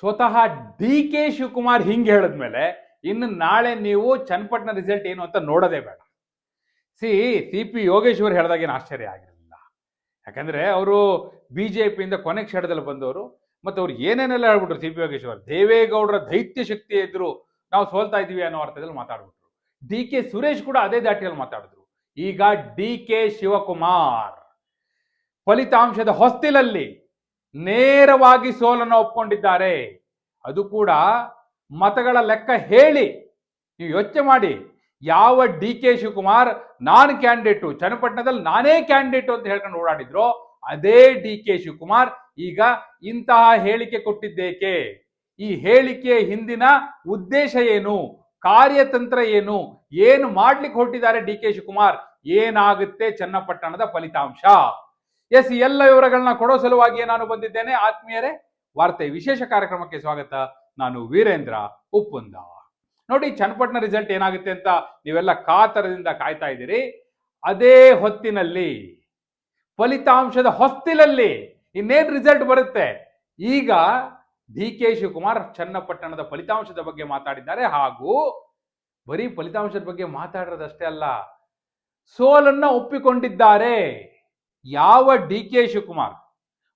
ಸ್ವತಃ D K Shivakumar ಹಿಂಗೆ ಹೇಳಿದ್ಮೇಲೆ ಇನ್ನು ನಾಳೆ ನೀವು ಚನ್ನಪಟ್ಟಣ ರಿಸಲ್ಟ್ ಏನು ಅಂತ ನೋಡೋದೇ ಬೇಡ. ಸಿ ಸಿ ಪಿ ಯೋಗೇಶ್ವರ್ ಹೇಳಿದಾಗ ಏನು ಆಶ್ಚರ್ಯ ಆಗಿರಲಿಲ್ಲ. ಯಾಕಂದ್ರೆ ಅವರು ಬಿ ಜೆ ಪಿಯಿಂದ ಕೊನೆ ಕ್ಷಣದಲ್ಲಿ ಬಂದವರು ಮತ್ತು ಅವ್ರು ಏನೇನೆಲ್ಲ ಹೇಳ್ಬಿಟ್ರು ಸಿ ಪಿ ಯೋಗೇಶ್ವರ್ ದೇವೇಗೌಡರ ದೈತ್ಯ ಶಕ್ತಿ ಇದ್ರು, ನಾವು ಸೋಲ್ತಾ ಇದೀವಿ ಅನ್ನೋ ಅರ್ಥದಲ್ಲಿ ಮಾತಾಡ್ಬಿಟ್ರು. ಡಿ ಕೆ ಸುರೇಶ್ ಕೂಡ ಅದೇ ದಾಟಿಯಲ್ಲಿ ಮಾತಾಡಿದ್ರು. ಈಗ ಡಿ ಕೆ ಶಿವಕುಮಾರ್ ಫಲಿತಾಂಶದ ಹೊಸ್ತಿಲಲ್ಲಿ ನೇರವಾಗಿ ಸೋಲನ್ನು ಒಪ್ಕೊಂಡಿದ್ದಾರೆ. ಅದು ಕೂಡ ಮತಗಳ ಲೆಕ್ಕ ಹೇಳಿ ನೀವು ಯೋಚನೆ ಮಾಡಿ. ಯಾವ ಡಿ ಕೆ ಶಿವಕುಮಾರ್ ನಾನು ಕ್ಯಾಂಡಿಡೇಟು, ಚನ್ನಪಟ್ಟಣದಲ್ಲಿ ನಾನೇ ಕ್ಯಾಂಡಿಡೇಟು ಅಂತ ಹೇಳ್ಕೊಂಡು ಓಡಾಡಿದ್ರು, ಅದೇ ಡಿ ಕೆ ಶಿವಕುಮಾರ್ ಈಗ ಇಂತಹ ಹೇಳಿಕೆ ಕೊಟ್ಟಿದ್ದೇಕೆ? ಈ ಹೇಳಿಕೆಯ ಹಿಂದಿನ ಉದ್ದೇಶ ಏನು? ಕಾರ್ಯತಂತ್ರ ಏನು? ಏನು ಮಾಡ್ಲಿಕ್ಕೆ ಹೊರಟಿದ್ದಾರೆ ಡಿ ಕೆ ಶಿವಕುಮಾರ್? ಏನಾಗುತ್ತೆ ಚನ್ನಪಟ್ಟಣದ ಫಲಿತಾಂಶ? ಎಸ್ ಎಲ್ಲ ವಿವರಗಳನ್ನ ಕೊಡೋ ಸಲುವಾಗಿ ನಾನು ಬಂದಿದ್ದೇನೆ. ಆತ್ಮೀಯರೇ, ವಾರ್ತೆ ವಿಶೇಷ ಕಾರ್ಯಕ್ರಮಕ್ಕೆ ಸ್ವಾಗತ. ನಾನು ವೀರೇಂದ್ರ ಉಪ್ಪುಂದ. ನೋಡಿ, ಚನ್ನಪಟ್ಟಣ ರಿಸಲ್ಟ್ ಏನಾಗುತ್ತೆ ಅಂತ ನೀವೆಲ್ಲ ಕಾತರದಿಂದ ಕಾಯ್ತಾ ಇದ್ದೀರಿ. ಅದೇ ಹೊತ್ತಿನಲ್ಲಿ, ಫಲಿತಾಂಶದ ಹೊಸ್ತಿಲಲ್ಲಿ ಇನ್ನೇನ್ ರಿಸಲ್ಟ್ ಬರುತ್ತೆ? ಈಗ ಡಿ ಕೆ ಶಿವಕುಮಾರ್ ಚನ್ನಪಟ್ಟಣದ ಫಲಿತಾಂಶದ ಬಗ್ಗೆ ಮಾತಾಡಿದ್ದಾರೆ. ಹಾಗೂ ಬರೀ ಫಲಿತಾಂಶದ ಬಗ್ಗೆ ಮಾತಾಡೋದಷ್ಟೇ ಅಲ್ಲ, ಸೋಲನ್ನ ಒಪ್ಪಿಕೊಂಡಿದ್ದಾರೆ. ಯಾವ ಡಿ ಕೆ ಶಿವಕುಮಾರ್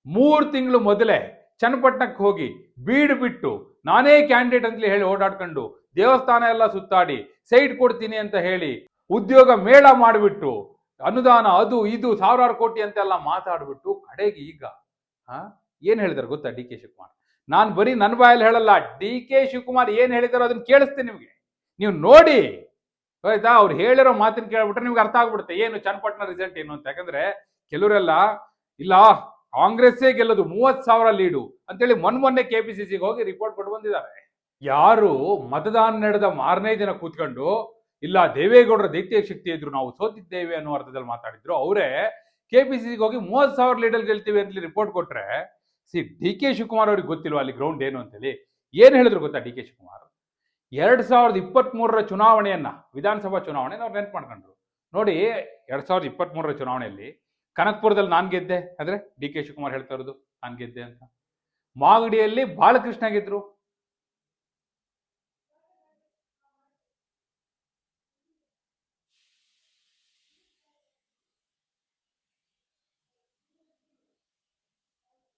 ಮೂರು ತಿಂಗಳು ಮೊದಲೇ ಚನ್ನಪಟ್ಟಣಕ್ಕೆ ಹೋಗಿ ಬೀಡು ಬಿಟ್ಟು ನಾನೇ ಕ್ಯಾಂಡಿಡೇಟ್ ಅಂತಲೇ ಹೇಳಿ ಓಡಾಡ್ಕೊಂಡು ದೇವಸ್ಥಾನ ಎಲ್ಲ ಸುತ್ತಾಡಿ ಸೈಟ್ ಕೊಡ್ತೀನಿ ಅಂತ ಹೇಳಿ ಉದ್ಯೋಗ ಮೇಳ ಮಾಡಿಬಿಟ್ಟು ಅನುದಾನ ಅದು ಇದು ಸಾವಿರಾರು ಕೋಟಿ ಅಂತೆಲ್ಲ ಮಾತಾಡ್ಬಿಟ್ಟು ಕಡೆಗೆ ಈಗ, ಹಾ, ಏನ್ ಹೇಳಿದಾರೆ ಗೊತ್ತಾ ಡಿ ಕೆ ಶಿವಕುಮಾರ್? ನಾನು ಬರೀ ನನ್ನ ಬಾಯಲ್ಲಿ ಹೇಳಲ್ಲ, ಡಿ ಕೆ ಶಿವಕುಮಾರ್ ಏನ್ ಹೇಳಿದಾರೋ ಅದನ್ನ ಕೇಳಿಸ್ತೀನಿ ನಿಮಗೆ. ನೀವು ನೋಡಿ, ಆಯ್ತಾ? ಅವ್ರು ಹೇಳಿರೋ ಮಾತಿನ ಕೇಳ್ಬಿಟ್ರೆ ನಿಮ್ಗೆ ಅರ್ಥ ಆಗ್ಬಿಡುತ್ತೆ. ಏನು ಚನ್ನಪಟ್ಟಣ ರಿಸಲ್ಟ್ ಏನು ಅಂತ? ಯಾಕಂದ್ರೆ ಕೆಲವರೆಲ್ಲ, ಇಲ್ಲ, ಕಾಂಗ್ರೆಸ್ಸೇ ಗೆಲ್ಲೋದು ಮೂವತ್ ಸಾವಿರ ಲೀಡು ಅಂತೇಳಿ ಮೊನ್ನೆ ಮೊನ್ನೆ ಕೆ ಪಿ ಸಿ ಹೋಗಿ ರಿಪೋರ್ಟ್ ಕೊಟ್ಟು ಬಂದಿದ್ದಾರೆ. ಯಾರು ಮತದಾನ ನಡೆದ ಮಾರನೇ ದಿನ ಕೂತ್ಕೊಂಡು, ಇಲ್ಲ, ದೇವೇಗೌಡರ ದೈತ್ಯ ಶಕ್ತಿ ಇದ್ರು ನಾವು ಸೋತಿದ್ದೇವೆ ಅನ್ನೋ ಅರ್ಥದಲ್ಲಿ ಮಾತಾಡಿದ್ರು, ಅವರೇ ಕೆ ಪಿ ಸಿ ಹೋಗಿ ಮೂವತ್ ಸಾವಿರ ಲೀಡಲ್ಲಿ ಗೆಲ್ತೀವಿ ಅಂತ ರಿಪೋರ್ಟ್ ಕೊಟ್ರೆ, ಸಿ, ಡಿ ಕೆ ಶಿವಕುಮಾರ್ ಅವ್ರಿಗೆ ಗೊತ್ತಿಲ್ವಾ ಅಲ್ಲಿ ಗ್ರೌಂಡ್ ಏನು ಅಂತೇಳಿ? ಏನ್ ಹೇಳಿದ್ರು ಗೊತ್ತಾ ಡಿ ಕೆ ಶಿವಕುಮಾರ್? ಎರಡ್ ಸಾವಿರದ ಇಪ್ಪತ್ತ್ ಮೂರರ ಚುನಾವಣೆಯನ್ನ, ವಿಧಾನಸಭಾ ಚುನಾವಣೆ ಅವ್ರು ನೆನ್ಪು ಮಾಡ್ಕೊಂಡ್ರು. ನೋಡಿ, ಎರಡ್ ಸಾವಿರದ ಇಪ್ಪತ್ತ್ ಮೂರರ ಚುನಾವಣೆಯಲ್ಲಿ ಕನಕ್ಪುರದಲ್ಲಿ ನಾನ್ ಗೆದ್ದೆ. ಅಂದ್ರೆ ಡಿ ಕೆ ಶಿವಕುಮಾರ್ ಹೇಳ್ತಾ ಇರೋದು, ನಾನ್ ಗೆದ್ದೆ ಅಂತ. ಮಾಗಡಿಯಲ್ಲಿ ಬಾಲಕೃಷ್ಣ ಗೆದ್ರು.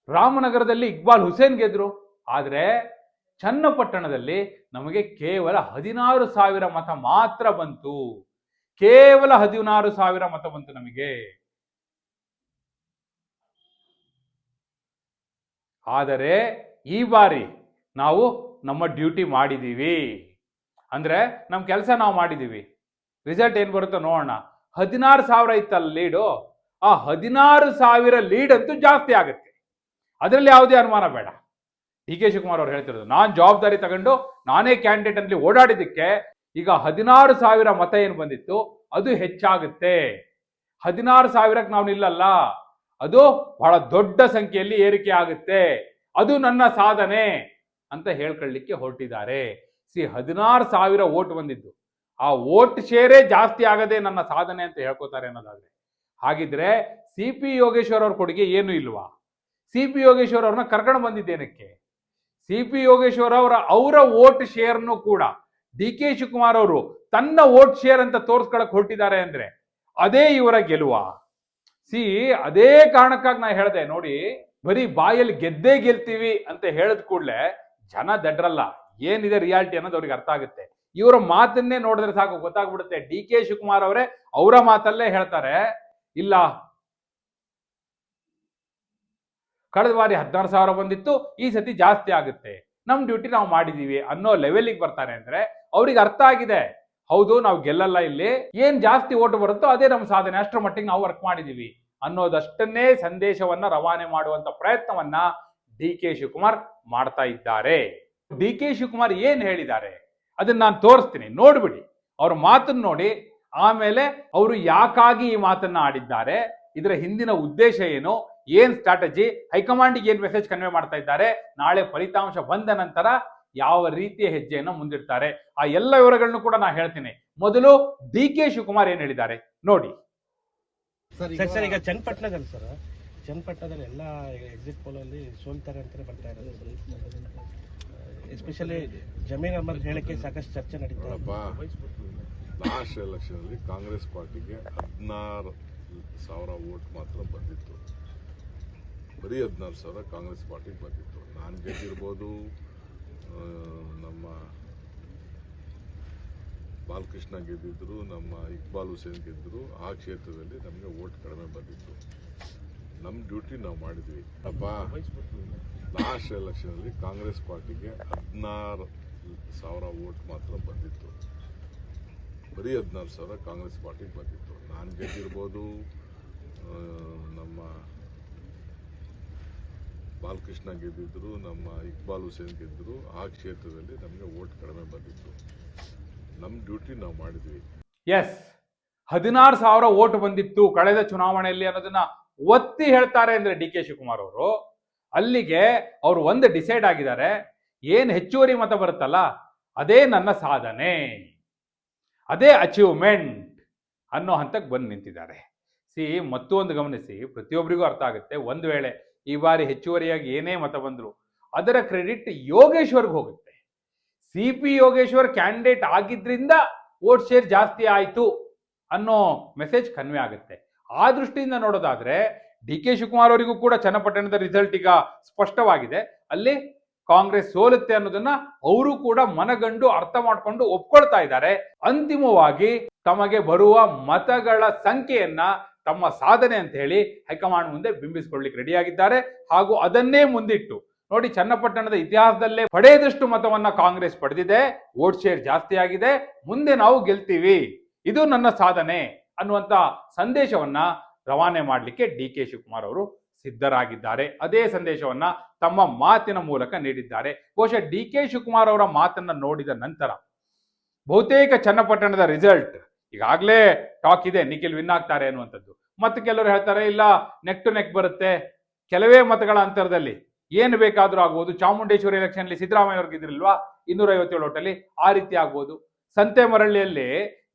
ರಾಮನಗರದಲ್ಲಿ ಇಕ್ಬಾಲ್ ಹುಸೇನ್ ಗೆದ್ರು. ಆದ್ರೆ ಚನ್ನಪಟ್ಟಣದಲ್ಲಿ ನಮಗೆ ಕೇವಲ ಹದಿನಾರು ಸಾವಿರ ಮತ ಮಾತ್ರ ಬಂತು. ಕೇವಲ ಹದಿನಾರು ಸಾವಿರ ಮತ ಬಂತು ನಮಗೆ. ಆದರೆ ಈ ಬಾರಿ ನಾವು ನಮ್ಮ ಡ್ಯೂಟಿ ಮಾಡಿದ್ದೀವಿ. ಅಂದರೆ ನಮ್ಮ ಕೆಲಸ ನಾವು ಮಾಡಿದ್ದೀವಿ. ರಿಸಲ್ಟ್ ಏನು ಬರುತ್ತೋ ನೋಡೋಣ. ಹದಿನಾರು ಸಾವಿರ ಇತ್ತಲ್ಲ ಲೀಡು? ಆ ಹದಿನಾರು ಸಾವಿರ ಲೀಡ್ ಅಂತೂ ಜಾಸ್ತಿ ಆಗುತ್ತೆ. ಅದರಲ್ಲಿ ಯಾವುದೇ ಅನುಮಾನ ಬೇಡ. ಡಿ ಕೆ ಶಿವಕುಮಾರ್ ಅವ್ರು ಹೇಳ್ತಿರೋದು, ನಾನು ಜವಾಬ್ದಾರಿ ತಗೊಂಡು ನಾನೇ ಕ್ಯಾಂಡಿಡೇಟ್ ಅಲ್ಲಿ ಓಡಾಡಿದ್ದಕ್ಕೆ ಈಗ ಹದಿನಾರು ಸಾವಿರ ಮತ ಏನು ಬಂದಿತ್ತು? ಅದು ಹೆಚ್ಚಾಗುತ್ತೆ. ಹದಿನಾರು ಸಾವಿರಕ್ಕೆ ನಾವು ನಿಲ್ಲಲ್ಲ. ಅದು ಬಹಳ ದೊಡ್ಡ ಸಂಖ್ಯೆಯಲ್ಲಿ ಏರಿಕೆ ಆಗುತ್ತೆ. ಅದು ನನ್ನ ಸಾಧನೆ ಅಂತ ಹೇಳ್ಕೊಳ್ಳಿಕ್ಕೆ ಹೊರಟಿದ್ದಾರೆ. ಸಿ ಹದಿನಾರು ಸಾವಿರ ಓಟ್ ಬಂದಿದ್ದು. ಆ ಓಟ್ ಶೇರೇ ಜಾಸ್ತಿ ಆಗದೆ ನನ್ನ ಸಾಧನೆ ಅಂತ ಹೇಳ್ಕೋತಾರೆ ಅನ್ನೋದಾದ್ರೆ. ಹಾಗಿದ್ರೆ ಸಿ ಪಿ ಯೋಗೇಶ್ವರ್ ಅವ್ರ ಕೊಡುಗೆ ಏನು ಇಲ್ವಾ? ಸಿ ಪಿ ಯೋಗೇಶ್ವರ್ ಅವ್ರನ್ನ ಕರ್ಕೊಂಡು ಬಂದಿದ್ದೇನಕ್ಕೆ? ಸಿ ಪಿ ಯೋಗೇಶ್ವರ್ ಅವರ ಅವರ ಓಟ್ ಶೇರ್ನು ಕೂಡ ಡಿ ಕೆ ಶಿವಕುಮಾರ್ ಅವರು ತನ್ನ ಓಟ್ ಶೇರ್ ಅಂತ ತೋರ್ಸ್ಕೊಳಕ್ ಹೊರಟಿದ್ದಾರೆ ಅಂದ್ರೆ ಅದೇ ಇವರ ಗೆಲುವ? ಸಿ, ಅದೇ ಕಾರಣಕ್ಕಾಗಿ ನಾ ಹೇಳ್ದೆ, ನೋಡಿ, ಬರೀ ಬಾಯಲ್ಲಿ ಗೆದ್ದೇ ಗೆಲ್ತೀವಿ ಅಂತ ಹೇಳಿದ ಕೂಡಲೇ ಜನ ದಡ್ರಲ್ಲ, ಏನಿದೆ ರಿಯಾಲಿಟಿ ಅನ್ನೋದು ಅವ್ರಿಗೆ ಅರ್ಥ ಆಗುತ್ತೆ. ಇವರ ಮಾತನ್ನೇ ನೋಡಿದ್ರೆ ಸಾಕು, ಗೊತ್ತಾಗ್ಬಿಡುತ್ತೆ. ಡಿ ಕೆ ಶಿವಕುಮಾರ್ ಅವರೇ, ಅವರ ಮಾತಲ್ಲೇ ಹೇಳ್ತಾರೆ, ಇಲ್ಲ. ಕಳೆದ ಬಾರಿ ಹದಿನಾರು ಸಾವಿರ ಬಂದಿತ್ತು, ಈ ಸತಿ ಜಾಸ್ತಿ ಆಗುತ್ತೆ. ನಮ್ ಡ್ಯೂಟಿ ನಾವು ಮಾಡಿದೀವಿ ಅನ್ನೋ ಲೆವೆಲಿಗೆ ಬರ್ತಾರೆ ಅಂದ್ರೆ ಅವ್ರಿಗೆ ಅರ್ಥ ಆಗಿದೆ. ಹೌದು, ನಾವು ಗೆಲ್ಲಲ್ಲ ಇಲ್ಲಿ. ಏನ್ ಜಾಸ್ತಿ ಓಟು ಬರುತ್ತೋ ಅದೇ ನಮ್ಮ ಸಾಧನೆ. ಅಷ್ಟರ ಮಟ್ಟಿಗೆ ನಾವು ವರ್ಕ್ ಮಾಡಿದೀವಿ. ಅನ್ನೋದಷ್ಟನ್ನೇ ಸಂದೇಶವನ್ನ ರವಾನೆ ಮಾಡುವಂತ ಪ್ರಯತ್ನವನ್ನ ಡಿ ಕೆ ಶಿವಕುಮಾರ್ ಮಾಡ್ತಾ ಇದ್ದಾರೆ. ಡಿ ಕೆ ಶಿವಕುಮಾರ್ ಏನ್ ಹೇಳಿದ್ದಾರೆ? ಅದನ್ನ ನಾನು ತೋರಿಸ್ತೀನಿ. ನೋಡ್ಬಿಡಿ. ಅವ್ರ ಮಾತನ್ನ ನೋಡಿ. ಆಮೇಲೆ ಅವರು ಯಾಕಾಗಿ ಈ ಮಾತನ್ನ ಆಡಿದ್ದಾರೆ? ಇದರ ಹಿಂದಿನ ಉದ್ದೇಶ ಏನು? ಏನ್ ಸ್ಟ್ರಾಟಜಿ ಹೈಕಮಾಂಡಿಗೆ ಏನ್ ಮೆಸೇಜ್ ಕನ್ವೆ ಮಾಡ್ತಾ ಇದ್ದಾರೆ? ನಾಳೆ ಫಲಿತಾಂಶ ಬಂದ ನಂತರ ಯಾವ ರೀತಿಯ ಹೆಜ್ಜೆಯನ್ನು ಮುಂದಿಡ್ತಾರೆ? ಆ ಎಲ್ಲ ವಿವರಗಳನ್ನು ಕೂಡ ನಾ ಹೇಳ್ತೀನಿ. ಮೊದಲು ಡಿ ಕೆ ಶಿವಕುಮಾರ್ ಏನ್ ಹೇಳಿದ್ದಾರೆ? ನೋಡಿ. ಸರ್ ಈಗ ಚನ್ನಪಟ್ಟಣದಲ್ಲಿ ಸರ್ ಚನ್ನಪಟ್ಟಣದಲ್ಲಿ ಎಲ್ಲ ಎಕ್ಸಿಟ್ ಪೋಲ್ ಅಲ್ಲಿ ಸೋಲ್ತಾರೆ ಅಂತಾನೆ ಬರ್ತಾ ಇರೋದು ಎಸ್ಪೆಷಲಿ ಜಮೀರ್ ಅಹಮದ್ ಹೇಳಿಕೆ ಸಾಕಷ್ಟು ಚರ್ಚೆ ನಡೀತಾ ಲಾಸ್ಟ್ ಎಲೆಕ್ಷನ್ ಅಲ್ಲಿ ಕಾಂಗ್ರೆಸ್ ಪಾರ್ಟಿಗೆ ಹದಿನಾರು ಸಾವಿರ ವೋಟ್ ಮಾತ್ರ ಬಂದಿತ್ತು. ಬರೀ ಹದಿನಾರು ಸಾವಿರ ಕಾಂಗ್ರೆಸ್ ಪಾರ್ಟಿಗೆ ಬಂದಿತ್ತು. ನಾನು ಗೆದ್ದಿರ್ಬೋದು ನಮ್ಮ ಬಾಲಕೃಷ್ಣ ಗೆದ್ದಿದ್ರು, ನಮ್ಮ ಇಕ್ಬಾಲ್ ಹುಸೇನ್ ಗೆದ್ದರು ಆ ಕ್ಷೇತ್ರದಲ್ಲಿ ನಮಗೆ ವೋಟ್ ಕಡಿಮೆ ಬಂದಿತ್ತು. ನಮ್ಮ ಡ್ಯೂಟಿ ನಾವು ಮಾಡಿದ್ವಿ. ಅಪ್ಪ, ಲಾಸ್ಟ್ ಎಲೆಕ್ಷನಲ್ಲಿ ಕಾಂಗ್ರೆಸ್ ಪಾರ್ಟಿಗೆ ಹದಿನಾರು ಸಾವಿರ ವೋಟ್ ಮಾತ್ರ ಬಂದಿತ್ತು. ಬರೀ ಹದಿನಾರು ಸಾವಿರ ಕಾಂಗ್ರೆಸ್ ಪಾರ್ಟಿಗೆ ಬಂದಿತ್ತು. ನಾನು ಗೆದ್ದಿರ್ಬೋದು ನಮ್ಮ ಬಾಲಕೃಷ್ಣ ಗೆದ್ದಿದ್ರು, ನಮ್ಮ ಇಕ್ಬಾಲ್ ಹುಸೇನ್ ಗೆದ್ದರು ಆ ಕ್ಷೇತ್ರದಲ್ಲಿ ನಮಗೆ ವೋಟ್ ಕಡಿಮೆ ಬಂದಿತ್ತು. ನಮ್ಮ ಡ್ಯೂಟಿ ನಾವು ಮಾಡಿದ್ವಿ. ಎಸ್ ಹದಿನಾರು ಸಾವಿರ ಓಟ್ ಬಂದಿತ್ತು ಕಳೆದ ಚುನಾವಣೆಯಲ್ಲಿ ಅನ್ನೋದನ್ನ ಒತ್ತಿ ಹೇಳ್ತಾರೆ ಅಂದ್ರೆ ಡಿ ಕೆ ಶಿವಕುಮಾರ್ ಅವರು. ಅಲ್ಲಿಗೆ ಅವರು ಒಂದು ಡಿಸೈಡ್ ಆಗಿದ್ದಾರೆ, ಏನು ಹೆಚ್ಚುವರಿ ಮತ ಬರುತ್ತಲ್ಲ, ಅದೇ ನನ್ನ ಸಾಧನೆ, ಅದೇ ಅಚೀವ್ಮೆಂಟ್ ಅನ್ನೋ ಹಂತಕ್ಕೆ ಬಂದು ನಿಂತಿದ್ದಾರೆ. ಸಿ ಮತ್ತೊಂದು ಗಮನಿಸಿ ಪ್ರತಿಯೊಬ್ಬರಿಗೂ ಅರ್ಥ ಆಗುತ್ತೆ. ಒಂದು ವೇಳೆ ಈ ಬಾರಿ ಹೆಚ್ಚುವರಿಯಾಗಿ ಏನೇ ಮತ ಬಂದರು ಅದರ ಕ್ರೆಡಿಟ್ ಯೋಗೇಶ್ವರ್ಗೆ ಹೋಗುತ್ತೆ. ಸಿ ಪಿ ಯೋಗೇಶ್ವರ್ ಕ್ಯಾಂಡಿಡೇಟ್ ಆಗಿದ್ರಿಂದ ವೋಟ್ ಶೇರ್ ಜಾಸ್ತಿ ಆಯಿತು ಅನ್ನೋ ಮೆಸೇಜ್ ಕನ್ವೆ ಆಗುತ್ತೆ. ಆ ದೃಷ್ಟಿಯಿಂದ ನೋಡೋದಾದ್ರೆ ಡಿ ಕೆ ಶಿವಕುಮಾರ್ ಅವರಿಗೂ ಕೂಡ ಚನ್ನಪಟ್ಟಣದ ರಿಸಲ್ಟ್ ಈಗ ಸ್ಪಷ್ಟವಾಗಿದೆ. ಅಲ್ಲಿ ಕಾಂಗ್ರೆಸ್ ಸೋಲುತ್ತೆ ಅನ್ನೋದನ್ನ ಅವರು ಕೂಡ ಮನಗಂಡು ಅರ್ಥ ಮಾಡಿಕೊಂಡು ಒಪ್ಕೊಳ್ತಾ ಇದ್ದಾರೆ. ಅಂತಿಮವಾಗಿ ತಮಗೆ ಬರುವ ಮತಗಳ ಸಂಖ್ಯೆಯನ್ನ ತಮ್ಮ ಸಾಧನೆ ಅಂತ ಹೇಳಿ ಹೈಕಮಾಂಡ್ ಮುಂದೆ ಬಿಂಬಿಸಿಕೊಳ್ಳಿಕ್ಕೆ ರೆಡಿಯಾಗಿದ್ದಾರೆ. ಹಾಗೂ ಅದನ್ನೇ ಮುಂದಿಟ್ಟು ನೋಡಿ ಚನ್ನಪಟ್ಟಣದ ಇತಿಹಾಸದಲ್ಲೇ ಪಡೆಯದಷ್ಟು ಮತವನ್ನ ಕಾಂಗ್ರೆಸ್ ಪಡೆದಿದೆ. ವೋಟ್ ಶೇರ್ ಜಾಸ್ತಿ ಆಗಿದೆ. ಮುಂದೆ ನಾವು ಗೆಲ್ತೀವಿ. ಇದು ನನ್ನ ಸಾಧನೆ ಅನ್ನುವಂತ ಸಂದೇಶವನ್ನ ರವಾನೆ ಮಾಡಲಿಕ್ಕೆ ಡಿ ಕೆ ಶಿವಕುಮಾರ್ ಅವರು ಸಿದ್ಧರಾಗಿದ್ದಾರೆ. ಅದೇ ಸಂದೇಶವನ್ನ ತಮ್ಮ ಮಾತಿನ ಮೂಲಕ ನೀಡಿದ್ದಾರೆ. ಬಹುಶಃ ಡಿ ಕೆ ಶಿವಕುಮಾರ್ ಅವರ ಮಾತನ್ನ ನೋಡಿದ ನಂತರ ಬಹುತೇಕ ಚನ್ನಪಟ್ಟಣದ ರಿಸಲ್ಟ್ ಈಗಾಗಲೇ ಟಾಕ್ ಇದೆ. ನಿಖಿಲ್ ವಿನ್ ಆಗ್ತಾರೆ ಅನ್ನುವಂಥದ್ದು. ಮತ್ತೆ ಕೆಲವರು ಹೇಳ್ತಾರೆ, ಇಲ್ಲ ನೆಕ್ ಟು ನೆಕ್ ಬರುತ್ತೆ. ಕೆಲವೇ ಮತಗಳ ಅಂತರದಲ್ಲಿ ಏನು ಬೇಕಾದ್ರೂ ಆಗ್ಬೋದು. ಚಾಮುಂಡೇಶ್ವರಿ ಎಲೆಕ್ಷನ್ ಅಲ್ಲಿ ಇದ್ರಿಲ್ವಾ? ಇನ್ನೂರ ಐವತ್ತೇಳು ಓಟಲ್ಲಿ ಆ ರೀತಿ ಆಗ್ಬೋದು. ಸಂತೆ ಮರಳಿಯಲ್ಲಿ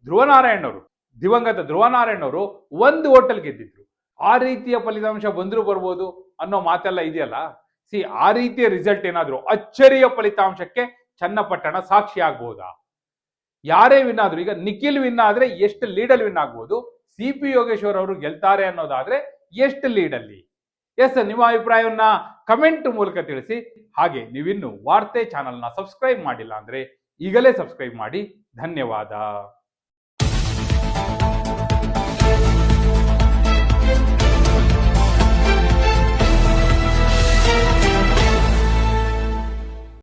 ಧ್ರುವನಾರಾಯಣವರು, ದಿವಂಗತ ಧ್ರುವನಾರಾಯಣವರು ಒಂದು ಹೋಟೆಲ್ ಗೆದ್ದಿದ್ರು. ಆ ರೀತಿಯ ಫಲಿತಾಂಶ ಬಂದರೂ ಬರ್ಬೋದು ಅನ್ನೋ ಮಾತೆಲ್ಲ ಇದೆಯಲ್ಲ? ಸಿ, ಆ ರೀತಿಯ ರಿಸಲ್ಟ್ ಏನಾದರೂ ಅಚ್ಚರಿಯ ಫಲಿತಾಂಶಕ್ಕೆ ಚನ್ನಪಟ್ಟಣ ಸಾಕ್ಷಿ ಆಗ್ಬೋದಾ? ಯಾರೇ ವಿನ್ ಆದ್ರು, ಈಗ ನಿಖಿಲ್ ವಿನ್ ಆದ್ರೆ ಎಷ್ಟು ಲೀಡಲ್ಲಿ ವಿನ್ ಆಗ್ಬೋದು? ಸಿ ಪಿ ಯೋಗೇಶ್ವರ್ ಅವರು ಗೆಲ್ತಾರೆ ಅನ್ನೋದಾದ್ರೆ ಎಷ್ಟು ಲೀಡಲ್ಲಿ ಎಸ್, ನಿಮ್ಮ ಅಭಿಪ್ರಾಯವನ್ನ ಕಮೆಂಟ್ ಮೂಲಕ ತಿಳಿಸಿ. ಹಾಗೆ ನೀವಿನ್ನು ವಾರ್ತೆ ಚಾನಲ್ನ ಸಬ್ಸ್ಕ್ರೈಬ್ ಮಾಡಿಲ್ಲ ಅಂದ್ರೆ ಈಗಲೇ ಸಬ್ಸ್ಕ್ರೈಬ್ ಮಾಡಿ. ಧನ್ಯವಾದ.